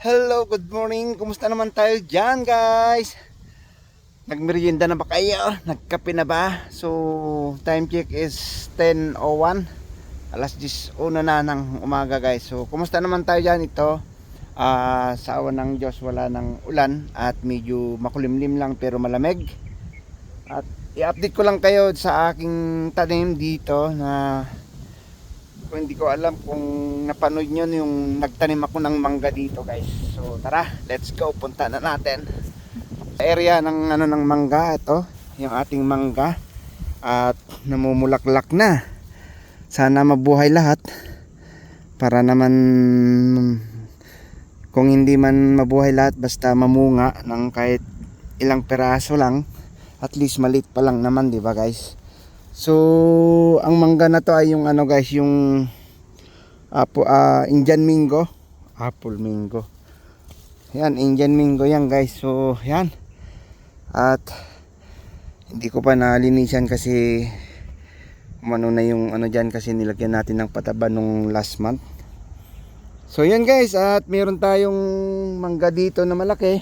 Hello, good morning. Kumusta naman tayo dyan, guys? Nagmerienda na ba kayo? Nagkape na ba? So, time check is 10.01. Alas 10.01 na ng umaga, guys. So, kumusta naman tayo dyan? Ito, ah, sa awan ng Diyos, wala ng ulan at medyo makulimlim lang pero malamig. At i-update ko lang kayo sa aking tanim dito na kung hindi ko alam kung napanood nyo yung nagtanim ako ng mangga dito guys. So tara let's go. Punta na natin. Area ng ano ng mangga ito yung ating mangga. At namumulaklak na. Sana mabuhay lahat para naman kung hindi man mabuhay lahat basta mamunga ng kahit ilang peraso lang at least malit pa lang naman di ba guys So, ang mangga na to ay yung ano guys, yung apo, ah, Indian Mingo. Apple Mingo. Yan, Indian Mingo yan guys. So, yan. At hindi ko pa nalinisan kasi umano na yung ano dyan kasi nilagyan natin ng pataba nung last month. So, yan guys. At meron tayong mangga dito na malaki.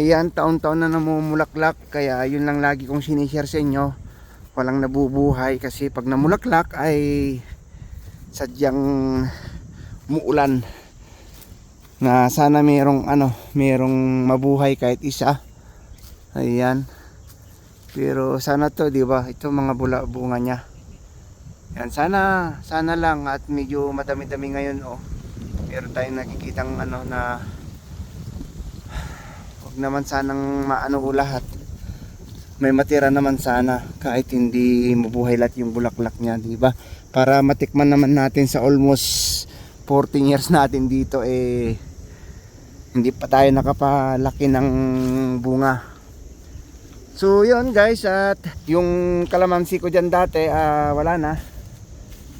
Yan, taon-taon na namumulaklak. Kaya yun lang lagi kong sinishare sa inyo walang nabubuhay kasi pag namulaklak ay sadyang muulan. Na sana merong ano merong mabuhay kahit isa. Ayan. Pero sana to di ba? Ito mga bula bunga niya. Yan sana sana lang at medyo madami-dami ngayon oh. Pero tayong nakikitang ano na wag naman sanang maano lahat may matira naman sana kahit hindi mabuhay lahat yung bulaklak niya, di ba? Para matikman naman natin sa almost 14 years natin dito eh hindi pa tayo nakapalaki ng bunga. So yun guys at yung kalamansi ko dyan dati ah, wala na.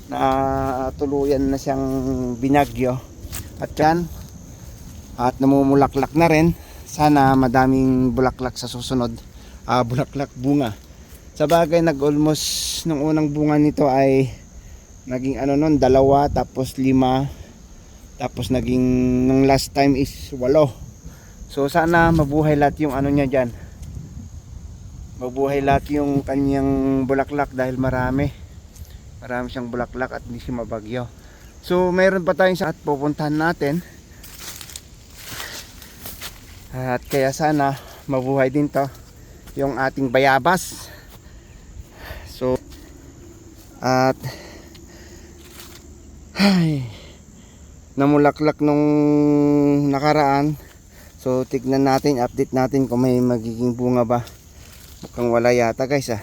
Na tuluyan na siyang binagyo. At yan at namumulaklak na rin. Sana madaming bulaklak sa susunod ah, bulaklak bunga. Sa bagay nag almost nung unang bunga nito ay naging ano nun dalawa tapos lima tapos naging nung last time is walo. So sana mabuhay lahat yung ano niya diyan. Mabuhay lahat yung kanyang bulaklak dahil marami. Marami siyang bulaklak at hindi siya mabagyo. So mayroon pa tayong sa at pupuntahan natin. At kaya sana mabuhay din to yung ating bayabas. So at ay namulaklak nung nakaraan. So tignan natin update natin kung may magiging bunga ba. Mukhang wala yata guys ah.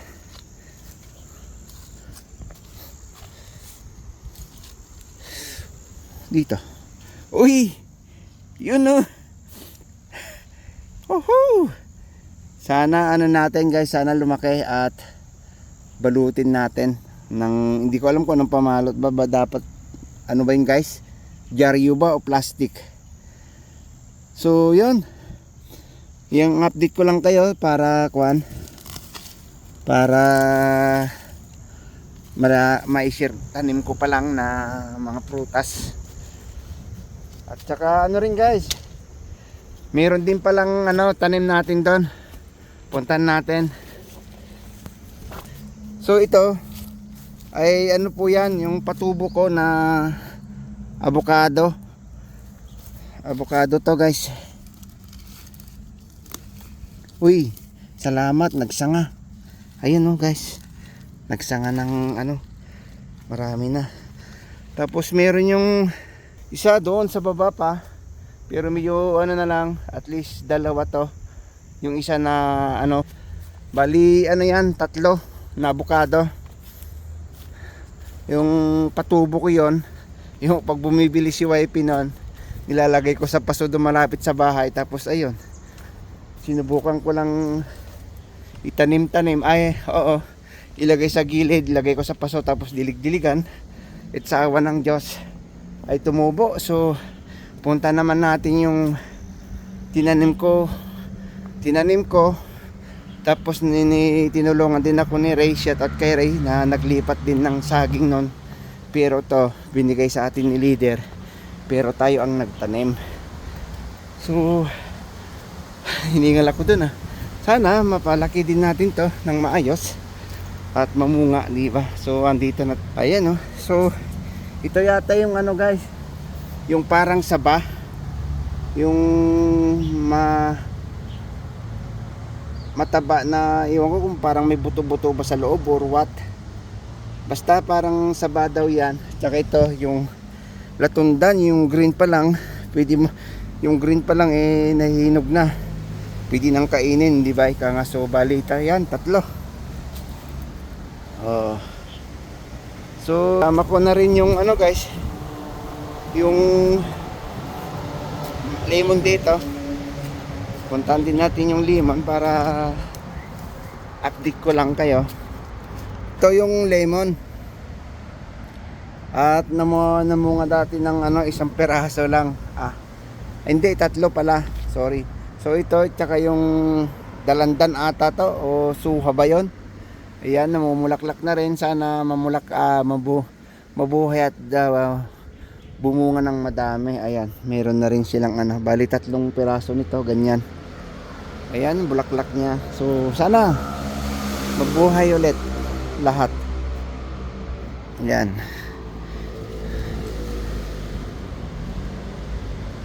Dito. Uy! Yun oh! Woohoo! Sana ano natin guys sana lumaki at balutin natin. Ng hindi ko alam kung anong pamalot ba, ba dapat ano ba yun guys? Dyaryo ba o plastic? So yun. Yung update ko lang kayo para kuan para mara ma-share tanim ko pa lang na mga prutas. At saka ano rin guys? Meron din palang ano tanim natin doon puntan natin. So ito ay ano po yan yung patubo ko na avocado. Avocado to guys. Uy salamat nagsanga. Ayun oh guys. Nagsanga ng ano marami na. Tapos meron yung isa doon sa baba pa. Pero medyo ano na lang at least dalawa to yung isa na ano bali ano yan tatlo na avocado yung patubo ko yon yung pag bumibili si YP nun nilalagay ko sa paso malapit sa bahay tapos ayun sinubukan ko lang itanim-tanim. Ay oo ilagay sa gilid ilagay ko sa paso tapos dilig-diligan. At sa awa ng Diyos ay tumubo. So punta naman natin yung tinanim ko tinanim ko tapos nini, tinulungan din ako ni Ray shout out kay Ray na naglipat din ng saging nun pero to binigay sa atin ni leader pero tayo ang nagtanim So, hiningal ako dun ah. Sana mapalaki din natin to ng maayos at mamunga, di ba? So, andito na, ayan oh. So, ito yata yung ano guys, yung parang saba, yung ma mataba na iwan ko kung parang may buto-buto ba sa loob or what. Basta parang saba daw yan. Tsaka ito, yung latundan, yung green pa lang, pwede mo, yung green pa lang eh nahihinog na. Pwede nang kainin, di ba? Ika nga, so balita yan, tatlo. Oh. So, tama ko na rin yung ano guys, yung lemon dito. Puntahan din natin yung lemon para update ko lang kayo. Ito yung lemon. At namo namunga dati ng ano isang peraso lang. Ah. Hindi tatlo pala. Sorry. So ito tsaka yung dalandan ata to o suha ba 'yon? Ayan namumulaklak na rin sana mamulak ah, mabu mabuhay at ah, bumunga ng madami. Ayan, meron na rin silang ano, bali tatlong piraso nito, ganyan. Ayan, bulaklak niya. So sana mabuhay ulit lahat. Ayan.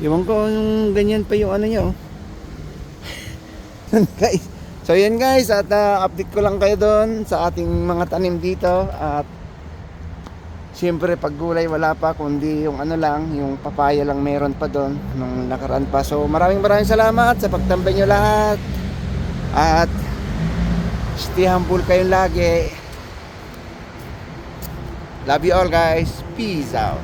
Iwan ko yung ganyan pa yung ano niya oh. So yan guys at ah, update ko lang kayo doon sa ating mga tanim dito at Siyempre pag gulay wala pa kundi yung ano lang, yung papaya lang meron pa doon nung nakaraan pa. So maraming maraming salamat sa pagtambay nyo lahat. At stay humble kayong lagi. Love you all guys. Peace out.